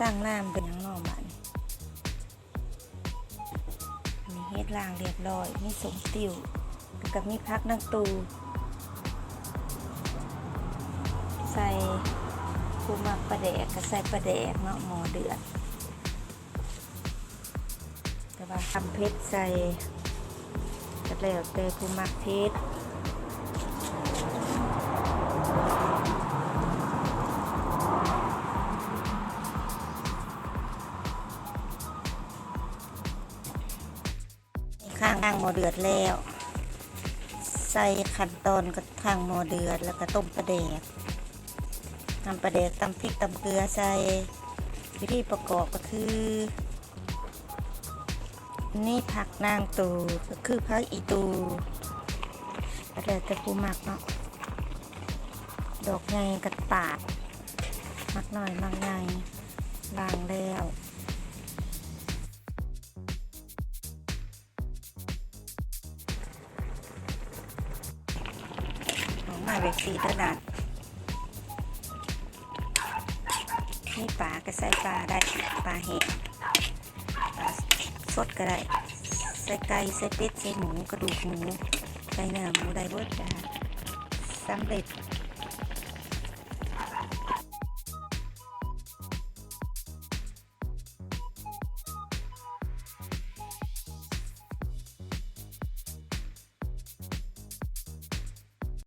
ตั้งน้ำเป็นยังนอกบ้านมีเฮ็ดล่างเรียบร้อย มีสมติวกับมีพักนังตู ใส่ปูมักปลาแดกก็ใส่ปลาแดกเนาะหมอเดือดแต่ว่าทำเพชรใส่ก็แล้วแต่ปูมักเพชร ข้างข้างหมอเดือดแล้ว ใส่ขั้นตอนก็ข้างหมอเดือดแล้วก็ต้มปลาแดกทำปลาแดกตำพริกตำเกลือใส่วิธีประกอบก็คือ นี่ผักนางตูก็คือผักอีตูก็แล้วแต่ผู้มักเนาะดอกใหญ่กระตาดมักหน่อยมักใหญ่ล้างแล้ว มาเวกสีตนัดาษนี่ปลาก็ใส่ปลาได้ปลาเห็ดปลาสดก็ได้ใส่ไก่ใส่เป็ดใส่หมูกระดูกหมูใส่เนื้อหมูได้เบิดจ้าสำเร็จ